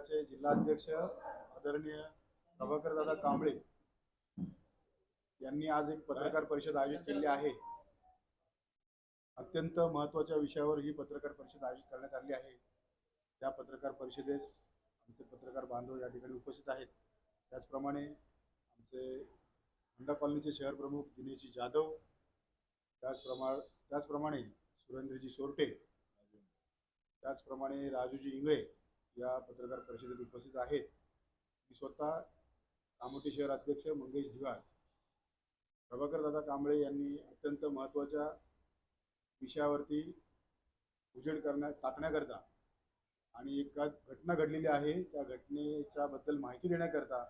मंडळाचे जिल्हाध्यक्ष आदरणीय प्रभाकर दादा कांबळे यांनी आज एक पत्रकार परिषद आयोजित केली आहे. अत्यंत महत्त्वाच्या विषयावर ही पत्रकार परिषद आयोजित करण्यात आली आहे. त्या पत्रकार परिषदेस आमचे पत्रकार बांधव या ठिकाणी उपस्थित आहेत. त्याचप्रमाणे आमचे अंडा कॉलनीचे शहर प्रमुख दिनेशजी जाधव त्याचप्रमाणे त्याचप्रमाणे सुरेंद्रजी सोरटे त्याचप्रमाणे राजूजी इंगळे या पत्रकार परिषदेत उपस्थित आहेत. मी स्वतः कामोटी शहर अध्यक्ष मंगेश धिवार प्रभाकर दादा कांबळे यांनी अत्यंत महत्त्वाच्या विषयावरती उजेड करण्या टाकण्याकरता आणि एक घटना घडलेली आहे त्या घटनेच्या बद्दल माहिती देण्याकरता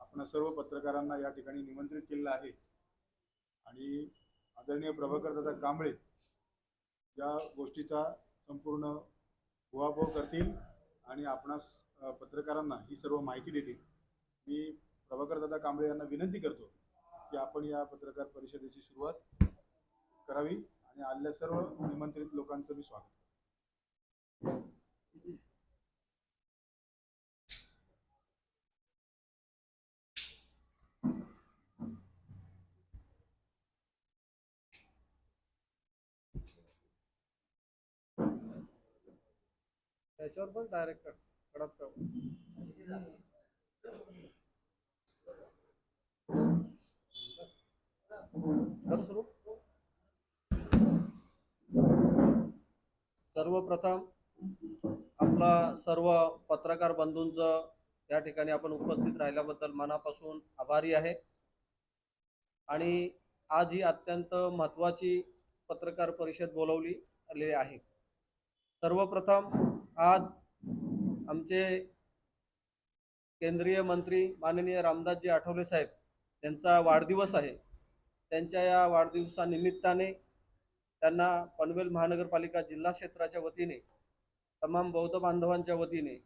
आपण सर्व पत्रकारांना या ठिकाणी निमंत्रित केलेलं आहे. आणि आदरणीय प्रभाकर दादा कांबळे या गोष्टीचा संपूर्ण उहापोह करतील. आणि आपणास पत्रकारांना ही सर्व माहिती देतील मी प्रभाकर दादा कांबळे यांना विनंती करतो की आपण या पत्रकार परिषदेची सुरुवात करावी आणि आलेल्या सर्व निमंत्रित लोकांचं मी स्वागत करतो. त्याच्यावर पण डायरेक्ट कडक सर्वप्रथम आपला सर्व पत्रकार बंधूंचं या ठिकाणी आपण उपस्थित राहिल्याबद्दल मनापासून आभारी आहे. आणि आज ही अत्यंत महत्त्वाची पत्रकार परिषद बोलवली आलेली आहे. सर्वप्रथम आज आमचे केंद्रीय मंत्री माननीय रामदासजी आठवले साहेब यांचा वाढदिवस आहे. त्यांच्या या वाढदिवसानिमित्ताने त्यांना पनवेल महानगरपालिका जिल्हा क्षेत्राच्या वतीने तमाम बौद्ध बांधवांच्या वतीने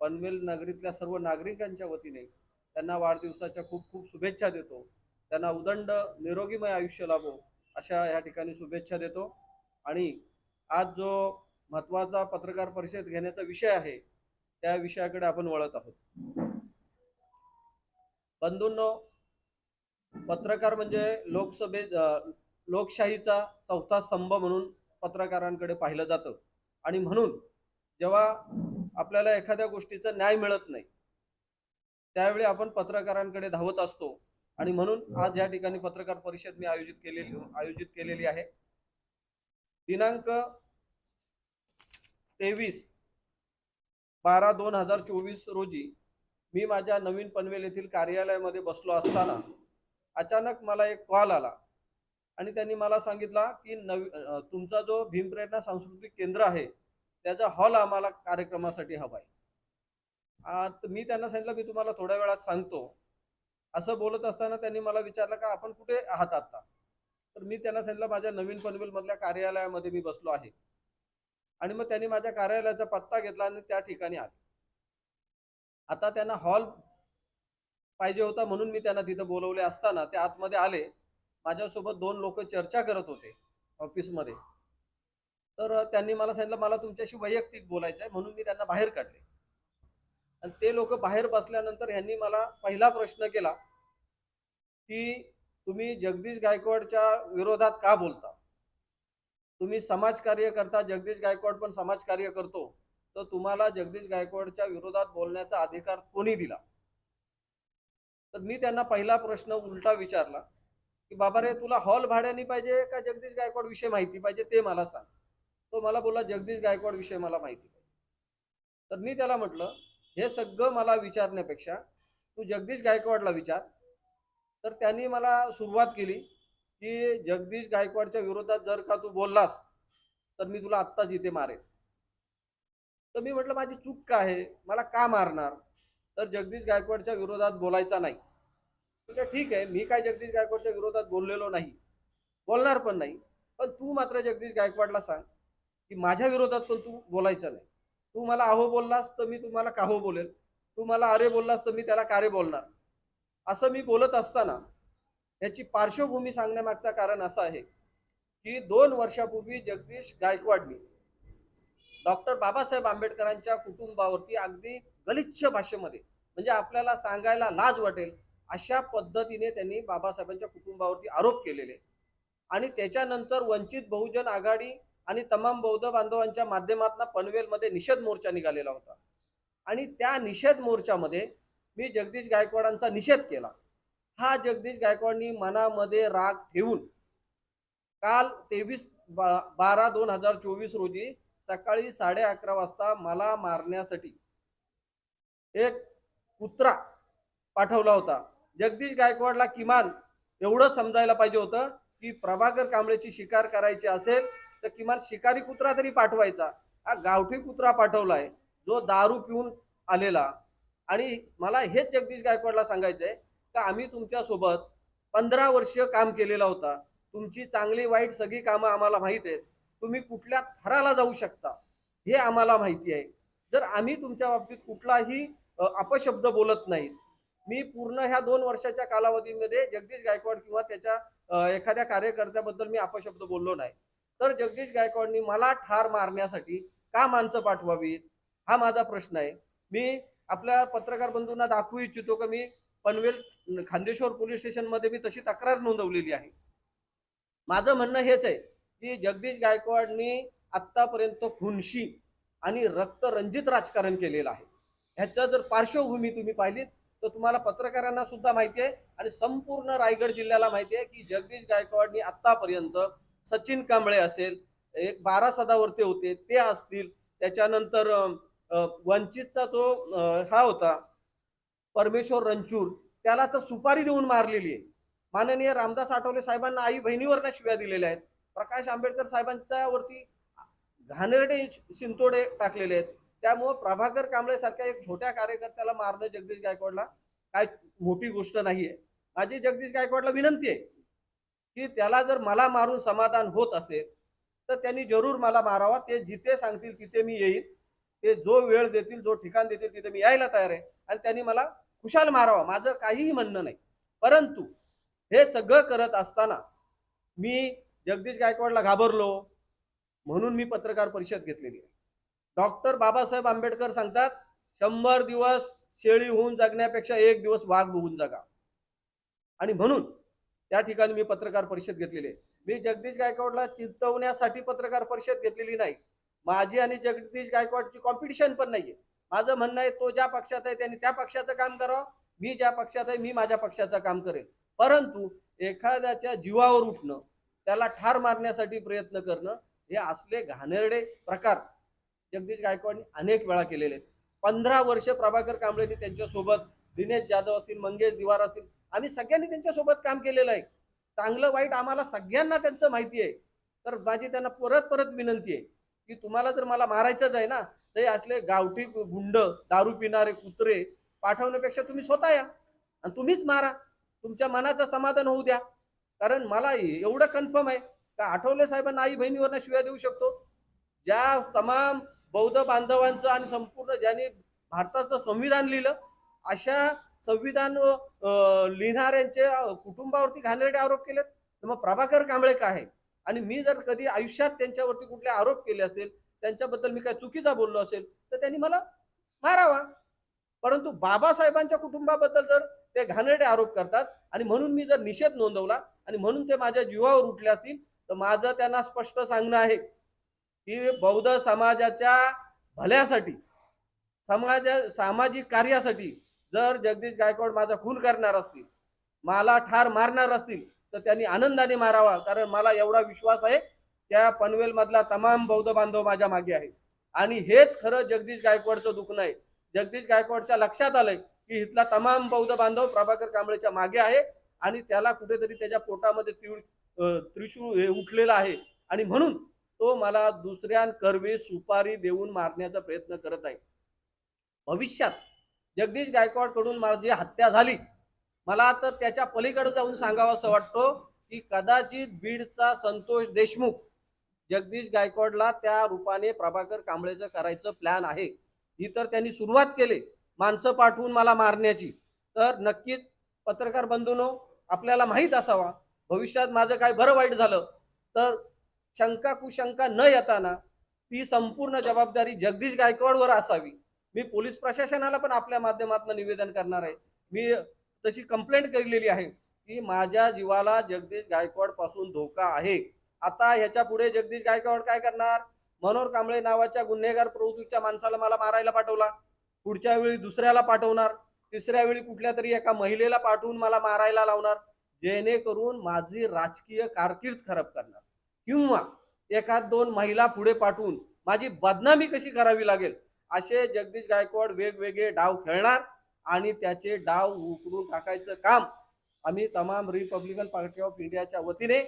पनवेल नगरीतल्या सर्व नागरिकांच्या वतीने त्यांना वाढदिवसाच्या खूप खूप शुभेच्छा देतो. त्यांना उदंड निरोगीमय आयुष्य लाभो अशा या ठिकाणी शुभेच्छा देतो. आणि आज जो महत्त्वाचा पत्रकार परिषद घेण्याचा विषय आहे त्या विषयाकडे आपण वळत आहोत. बंधूंनो पत्रकार म्हणजे लोकसभे लोकशाहीचा चौथा स्तंभ म्हणून पत्रकारांकडे पाहिलं जातं. आणि म्हणून जेव्हा आपल्याला एखाद्या गोष्टीचा न्याय मिळत नाही त्यावेळी आपण पत्रकारांकडे धावत असतो. आणि म्हणून आज या ठिकाणी पत्रकार परिषद मी आयोजित केलेली आयोजित केलेली आहे. दिनांक तेवीस बारा दोन हजार चोवीस रोजी मी माझ्या नवीन पनवेल येथील कार्यालयामध्ये बसलो असताना अचानक मला एक कॉल आला. आणि त्यांनी मला सांगितला की नवी तुमचा जो भीमप्रेरणा सांस्कृतिक केंद्र आहे त्याचा हॉल आम्हाला कार्यक्रमासाठी हवा आहे मी त्यांना सांगितलं मी तुम्हाला थोड्या वेळात सांगतो. असं बोलत असताना त्यांनी मला विचारलं का आपण कुठे आहात आता? तर मी त्यांना सांगितलं माझ्या नवीन पनवेल मधल्या कार्यालयामध्ये मी बसलो आहे. आणि मग त्यांनी माझ्या कार्यालयाचा पत्ता घेतला आणि त्या ठिकाणी आले. आता त्यांना हॉल पाहिजे होता म्हणून मी त्यांना तिथं बोलवले असताना ते आतमध्ये आले. माझ्यासोबत दोन लोक चर्चा करत होते ऑफिसमध्ये. तर त्यांनी मला सांगितलं मला तुमच्याशी वैयक्तिक बोलायचं आहे म्हणून मी त्यांना बाहेर काढले. आणि ते लोक बाहेर बसल्यानंतर ह्यांनी मला पहिला प्रश्न केला की तुम्ही जगदीश गायकवाडच्या विरोधात का बोलता? तुम्ही समाजकार्य करता जगदीश गायकवाड पण समाजकार्य करतो तर तुम्हाला जगदीश गायकवाडच्या विरोधात बोलण्याचा अधिकार कोणी दिला? तर मी त्यांना पहिला प्रश्न उलटा विचारला की बाबा रे तुला हॉल भाड्याने पाहिजे का जगदीश गायकवाड विषय माहिती पाहिजे ते मला सांग. तो मला बोलला जगदीश गायकवाड विषय मला माहिती पाहिजे. तर मी त्याला म्हटलं हे सगळं मला विचारण्यापेक्षा तू जगदीश गायकवाडला विचार. तर त्यांनी मला सुरुवात केली. की जगदीश गायकवाडच्या विरोधात जर का तू बोललास तर मी तुला आत्ताच इथे मारेन. तर मी म्हटलं माझी चूक काय आहे? मला का मारणार? तर जगदीश गायकवाडच्या विरोधात बोलायचा नाही. ठीक आहे मी काय जगदीश गायकवाडच्या विरोधात बोललेलो नाही. बोलणार पण नाही. पण तू मात्र जगदीश गायकवाडला सांग की माझ्या विरोधात पण तू बोलायचं नाही. तू मला अहो बोललास तर मी तुम्हाला काहो बोलेल. तू मला अरे बोललास तर मी त्याला कारे बोलणार? असं मी बोलत असताना याची पार्श्वभूमी सांगण्यामागचं कारण असं आहे की दोन वर्षापूर्वी जगदीश गायकवाडनी डॉक्टर बाबासाहेब आंबेडकरांच्या कुटुंबावरती अगदी गलिच्छ भाषेमध्ये म्हणजे आपल्याला सांगायला लाज वाटेल अशा पद्धतीने त्यांनी बाबासाहेबांच्या कुटुंबावरती आरोप केलेले. आणि त्याच्यानंतर वंचित बहुजन आघाडी आणि तमाम बौद्ध बांधवांच्या माध्यमातून पनवेलमध्ये निषेध मोर्चा निघालेला होता. आणि त्या निषेध मोर्चामध्ये मी जगदीश गायकवाडांचा निषेध केला. हा जगदीश गायकवाडनी मनामध्ये राग ठेवून काल तेवीस बारा दोन हजार चोवीस रोजी सकाळी साडे अकरा वाजता मला मारण्यासाठी एक कुत्रा पाठवला होता. जगदीश गायकवाडला किमान एवढं समजायला पाहिजे होतं की प्रभाकर कांबळेची शिकार करायची असेल तर किमान शिकारी कुत्रा तरी पाठवायचा. हा गावठी कुत्रा पाठवलाय जो दारू पिऊन आलेला. आणि मला हेच जगदीश गायकवाडला सांगायचंय का आम्ही तुमच्यासोबत पंधरा वर्ष काम केलेला होता. तुमची चांगली वाईट सगळी कामं आम्हाला माहीत आहेत. तुम्ही कुठल्या थराला जाऊ शकता? हे आम्हाला माहिती आहे. जर आम्ही तुमच्या बाबतीत कुठलाही अपशब्द बोलत नाहीत मी पूर्ण ह्या दोन वर्षाच्या कालावधीमध्ये जगदीश गायकवाड किंवा त्याच्या एखाद्या कार्यकर्त्याबद्दल मी अपशब्द बोललो नाही. तर जगदीश गायकवाडनी मला ठार मारण्यासाठी का माणसं पाठवावीत? हा माझा प्रश्न आहे. मी आपल्या पत्रकार बंधूंना दाखवू इच्छितो की मी? पनवेल खांदेश्वर पोलीस स्टेशनमध्ये मी तशी तक्रार नोंदवलेली आहे. माझं म्हणणं हेच आहे की जगदीश गायकवाडनी आत्तापर्यंत खुनशी आणि रक्तरंजित राजकारण केलेलं आहे. ह्याचं जर पार्श्वभूमी तुम्ही पाहिलीत तर तुम्हाला पत्रकारांना सुद्धा माहिती आहे आणि संपूर्ण रायगड जिल्ह्याला माहिती आहे की जगदीश गायकवाडनी आत्तापर्यंत सचिन कांबळे असेल एक बारा सदावर्ते होते ते असतील. त्याच्यानंतर वंचितचा तो हा होता परमेश्वर रणचूर त्याला तर सुपारी देऊन मारलेली आहे. माननीय रामदास आठवले साहेबांना आई बहिणीवरनं शिव्या दिलेल्या आहेत. प्रकाश आंबेडकर साहेबांच्या वरती घाणेरडे शिंतोडे टाकलेले आहेत. त्यामुळं प्रभाकर कांबळे सारख्या एक छोट्या कार्यकर्त्याला मारणं जगदीश गायकवाडला काय मोठी गोष्ट नाहीये. माझी जगदीश गायकवाडला विनंती आहे की त्याला जर मला मारून समाधान होत असेल तर त्यांनी जरूर मला मारावा. ते जिथे सांगतील तिथे मी येईल ते जो वेळ देतील जो ठिकाण देतील तिथे मी यायला तयार आहे. आणि त्यांनी मला खुशाल मारावा माझं काहीही म्हणणं नाही. परंतु हे सगळं करत असताना मी जगदीश गायकवाडला घाबरलो म्हणून मी पत्रकार परिषद घेतलेली आहे. डॉक्टर बाबासाहेब आंबेडकर सांगतात शंभर दिवस शेळी होऊन जगण्यापेक्षा एक दिवस वाघ होऊन जगा. आणि म्हणून त्या ठिकाणी मी पत्रकार परिषद घेतलेली आहे. मी जगदीश गायकवाडला चिंतवण्यासाठी पत्रकार परिषद घेतलेली नाही. माझी आणि जगदीश गायकवाडची कॉम्पिटिशन पण नाहीये. माझं म्हणणं आहे तो ज्या पक्षात आहे त्यांनी त्या पक्षाचं काम करावं. मी ज्या पक्षात आहे मी माझ्या पक्षाचं काम करेन. परंतु एखाद्याच्या जीवावर उठणं त्याला ठार मारण्यासाठी प्रयत्न करणं हे असले घाणेरडे प्रकार. जगदीश गायकवाडनी अनेक वेळा केलेले. आहेत पंधरा वर्ष प्रभाकर कांबळेंनी त्यांच्यासोबत दिनेश जाधव असतील मंगेश दिवार असतील आम्ही सगळ्यांनी त्यांच्यासोबत काम केलेलं आहे. चांगलं वाईट आम्हाला सगळ्यांना त्यांचं माहिती आहे. तर माझी त्यांना परत परत विनंती आहे की तुम्हाला जर मला मारायचंच आहे ना ते असले गावठी गुंड दारू पिणारे कुत्रे पाठवण्यापेक्षा तुम्ही स्वतः या. आणि तुम्हीच मारा. तुमच्या मनाचं समाधान होऊ द्या. कारण मला एवढं कन्फर्म आहे का आठवले साहेबांना आई बहिणीवरनं शिव्या देऊ शकतो? ज्या तमाम बौद्ध बांधवांचं आणि संपूर्ण ज्यांनी भारताचं संविधान लिहिलं अशा संविधान लिहिणाऱ्यांचे कुटुंबावरती घाणेरडे आरोप केलेत. तर मग प्रभाकर कांबळे काय आहे. आणि मी जर कधी आयुष्यात त्यांच्यावरती कुठले आरोप केले असेल त्यांच्याबद्दल मी काय चुकीचा बोललो असेल तर त्यांनी मला मारावा. परंतु बाबासाहेबांच्या कुटुंबाबद्दल जर ते घाणेरडे आरोप करतात आणि म्हणून मी जर निषेध नोंदवला आणि म्हणून ते माझ्या जीवावर उठले असतील तर माझं त्यांना स्पष्ट सांगणं आहे की बौद्ध समाजाच्या भल्यासाठी समाजा सामाजिक कार्यासाठी जर जगदीश गायकवाड माझा खून करणार असतील मला ठार मारणार असतील तर त्यांनी आनंदाने मारावा कारण मला एवढा विश्वास आहे त्या पनवेल मधला तमाम बौद्ध बांधव माझ्या मागे आहे आणि हेच खरं जगदीश गायकवाडचं दुखणं आहे. जगदीश गायकवाडच्या लक्षात आलंय की इथला तमाम बौद्ध बांधव प्रभाकर कांबळेच्या मागे आहे आणि त्याला कुठेतरी त्याच्या पोटामध्ये तीळ त्रिशूळ हे उठलेलं आहे. आणि म्हणून तो मला दुसऱ्यांकरवे सुपारी देऊन मारण्याचा प्रयत्न करत आहे. भविष्यात जगदीश गायकवाडकडून माझी हत्या झाली मला तर त्याच्या पलीकडे जाऊन सांगावं असं वाटतो की कदाचित बीडचा संतोष देशमुख जगदीश गायकवाडला त्या रूपाने प्रभाकर कांबळेचं करायचं प्लॅन आहे. ही तर त्यांनी सुरुवात केली माणसं पाठवून मला मारण्याची. तर नक्कीच पत्रकार बंधूनो आपल्याला माहीत असावा भविष्यात माझं काय बरं वाईट झालं तर शंका कुशंका न येताना ती संपूर्ण जबाबदारी जगदीश गायकवाडवर असावी. मी पोलीस प्रशासनाला पण आपल्या माध्यमातून निवेदन करणार आहे. मी तशी कंप्लेंट केलेली आहे की माझ्या जीवाला जगदीश गायकवाडपासून धोका आहे. आता ह्याच्या पुढे जगदीश गायकवाड काय करणार? मनोहर कांबळे नावाच्या गुन्हेगार प्रवृत्तीच्या माणसाला मला मारायला पाठवला. पुढच्या वेळी दुसऱ्याला पाठवणार. तिसऱ्या वेळी कुठल्या तरी एका महिलेला पाठवून मला मारायला लावणार. जेणेकरून माझी राजकीय कारकीर्द खराब करणार. किंवा एखाद दोन महिला पुढे पाठवून माझी बदनामी कशी करावी लागेल? असे जगदीश गायकवाड वेगवेगळे डाव खेळणार आणि त्याचे डाव उकरून टाकायचं काम आम्ही तमाम रिपब्लिकन पार्टी ऑफ इंडियाच्या वतीने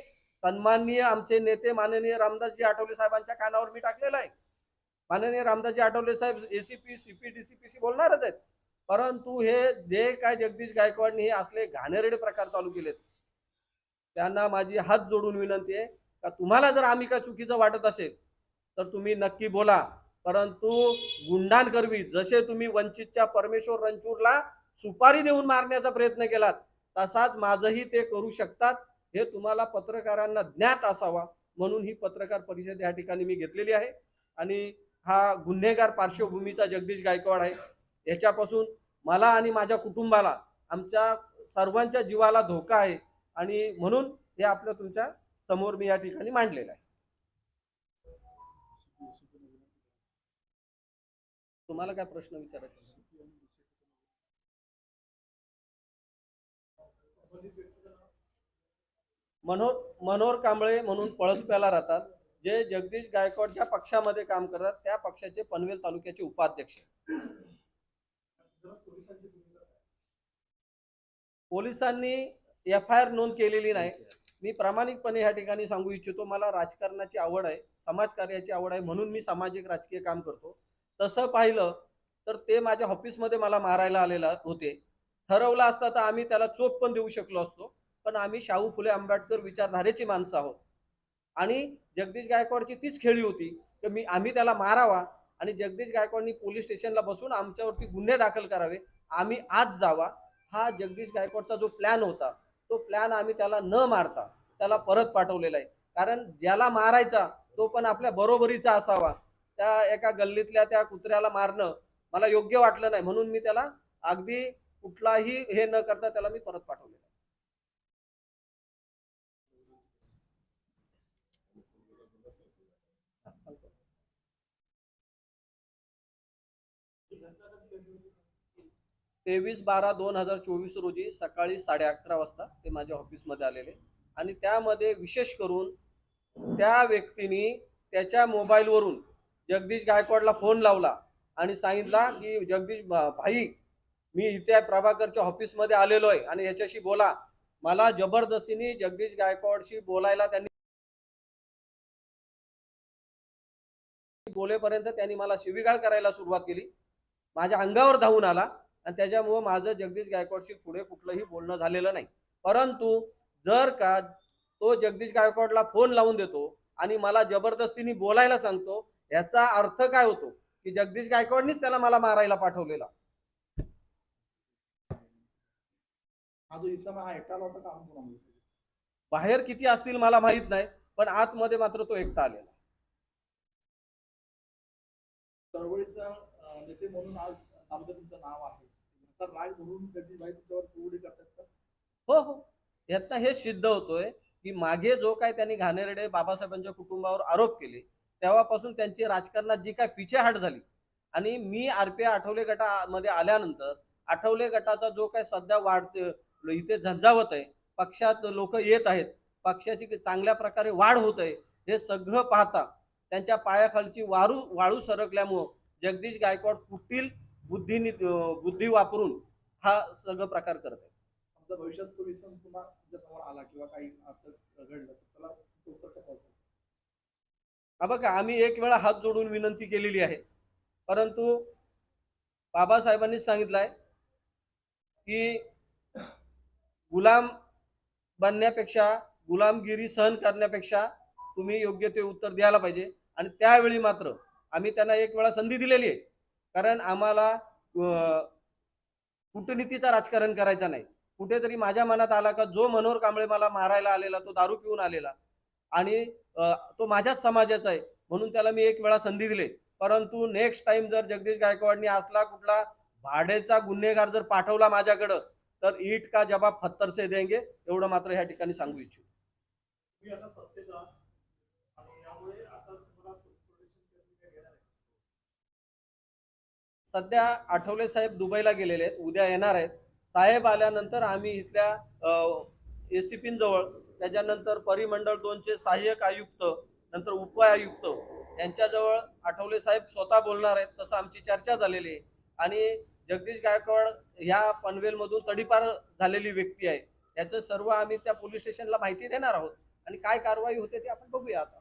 सन्माननीय आमचे नेते माननीय रामदासजी आठवले साहेबांच्या कानावर मी टाकलेलं आहे. माननीय रामदासजी आठवले साहेब एसीपी सीपी डीसीपीशी बोलणारच आहेत. परंतु हे जे काय जगदीश गायकवाडनी हे असले घाणेरडे प्रकार चालू केलेत त्यांना माझी हात जोडून विनंती आहे का तुम्हाला जर आम्ही का चुकीचं वाटत असेल तर तुम्ही नक्की बोला. परंतु गुंडांकरवी जसे तुम्ही वंचितच्या परमेश्वर रणचूरला सुपारी देऊन मारण्याचा प्रयत्न केलात तसाच माझंही ते करू शकतात. हे तुम्हाला पत्रकारांना ज्ञात असावा म्हणून ही पत्रकार परिषद या ठिकाणी मी घेतलेली आहे. आणि हा गुन्हेगार पार्श्वभूमीचा जगदीश गायकवाड आहे. याच्यापासून मला आणि माझ्या कुटुंबाला आमच्या सर्वांच्या जीवाला धोका आहे. आणि म्हणून हे आपलं तुमच्यासमोर मी या ठिकाणी मांडलेलं आहे. तुम्हाला काय प्रश्न विचारायचा? मनोहर मनोहर कांबळे म्हणून पळसप्याला राहतात जे जगदीश गायकवाड ज्या पक्षामध्ये काम करतात त्या पक्षाचे पनवेल तालुक्याचे उपाध्यक्ष. पोलिसांनी एफ आय आर नोंद केलेली नाही. मी प्रामाणिकपणे या ठिकाणी सांगू इच्छितो मला राजकारणाची आवड आहे समाजकार्याची आवड आहे म्हणून मी सामाजिक राजकीय काम करतो. तसं पाहिलं तर ते माझ्या ऑफिसमध्ये मला मारायला आलेला होते. ठरवलं असता तर आम्ही त्याला चोप पण देऊ शकलो असतो. पण आम्ही शाहू फुले आंबेडकर विचारधारेची माणसं आहोत. आणि जगदीश गायकवाडची तीच खेळी होती की मी आम्ही त्याला मारावा आणि जगदीश गायकवाडनी पोलीस स्टेशनला बसून आमच्यावरती गुन्हे दाखल करावे आम्ही आज जावा. हा जगदीश गायकवाडचा जो प्लॅन होता तो प्लॅन आम्ही त्याला न मारता त्याला परत पाठवलेला आहे. कारण ज्याला मारायचा तो पण आपल्या बरोबरीचा असावा. त्या एका गल्लीतल्या त्या कुत्र्याला मारणं मला योग्य वाटलं नाही म्हणून मी त्याला अगदी कुठलाही हे न करता त्याला मी परत पाठवलेलं तेवीस बारा दोन हजार चोवीस रोजी सकाळी साडे अकरा वाजता ते माझ्या ऑफिसमध्ये आलेले. आणि त्यामध्ये विशेष करून त्या व्यक्तीने त्याच्या मोबाईलवरून जगदीश गायकवाडला फोन लावला आणि सांगितला की जगदीश भाई मी इथे प्रभाकरच्या ऑफिसमध्ये आलेलो आहे आणि याच्याशी बोला. मला जबरदस्तीने जगदीश गायकवाडशी बोलायला त्यांनी बोलेपर्यंत त्यांनी मला शिवीगाळ करायला सुरुवात केली. माझ्या अंगावर धावून आला. आणि त्याच्यामुळं माझं जगदीश गायकवाडशी पुढे कुठलंही बोलणं झालेलं नाही. परंतु जर का तो जगदीश गायकवाडला फोन लावून देतो आणि मला जबरदस्तीने बोलायला सांगतो याचा अर्थ काय होतो की जगदीश गायकवाडनीच त्याला मला मारायला पाठवलेला? बाहेर किती असतील मला माहीत नाही पण आतमध्ये मात्र तो एकटा आलेला. चळवळीचा नेते म्हणून आज नाव आहे. राग म्हणून जगदीशभाई तुमच्यावर करतात हो हो. यातनं हे सिद्ध होतोय की मागे जो काय त्यांनी घाणेरडे बाबासाहेबांच्या कुटुंबावर आरोप केले तेव्हापासून त्यांची राजकारणात जी काय पिछेहाट झाली आणि मी आरपीआय आठवले गटामध्ये आल्यानंतर आठवले गटाचा जो काय सध्या वाढते इथे झंझावत आहे पक्षात लोक येत आहेत पक्षाची चांगल्या प्रकारे वाढ होत आहे हे सगळं पाहता त्यांच्या पायाखालची वाळू वाळू सरकल्यामुळं जगदीश गायकवाड फुटतील बुद्धीनी बुद्धी वापरून हा सगळं प्रकार करत आहे. समजा भविष्यात तो पुन्हा समोर आला किंवा काही असं घडलं तर त्याला तुमचं उत्तर कसं असेल? हा बघा आम्ही एक वेळा हात जोडून विनंती केलेली आहे. परंतु बाबासाहेबांनीच सांगितलंय की गुलाम बनण्यापेक्षा गुलामगिरी सहन करण्यापेक्षा तुम्ही योग्य ते उत्तर द्यायला पाहिजे. आणि त्यावेळी मात्र आम्ही त्यांना एक वेळा संधी दिलेली आहे. कारण आम्हाला अं, कूटनीतीचा राजकारण करायचा नाही. कुठेतरी माझ्या मनात आला का जो मनोहर कांबळे मला मारायला आलेला तो दारू पिऊन आलेला. आणि तो माझ्याच समाजाचा आहे म्हणून त्याला मी एक वेळा संधी दिली. परंतु नेक्स्ट टाइम जर जगदीश गायकवाडनी असला कुठला भाडेचा गुन्हेगार जर पाठवला माझ्याकडं तर ईट का जबाब फत्तर से देंगे एवढं मात्र ह्या ठिकाणी सांगू इच्छितो तुम्ही आता सत्तेत आहात आणि यामुळे आता तुम्हाला प्रोटेक्शन काय घेणार आहे सध्या आठवले साहेब दुबईला गेलेले आहेत उद्या येणार आहेत. साहेब आल्यानंतर आम्ही इथल्या एस जवळ त्याच्यानंतर परिमंडळ दोनचे सहाय्यक आयुक्त नंतर उपआयुक्त यांच्याजवळ आठवले साहेब स्वतः बोलणार आहेत तसं आमची चर्चा झालेली आहे. आणि जगदीश गायकवाड ह्या पनवेलमधून तडीपार झालेली व्यक्ती आहे. याचं सर्व आम्ही त्या पोलीस स्टेशनला माहिती देणार आहोत. आणि काय कारवाई होते ते आपण बघूया आता.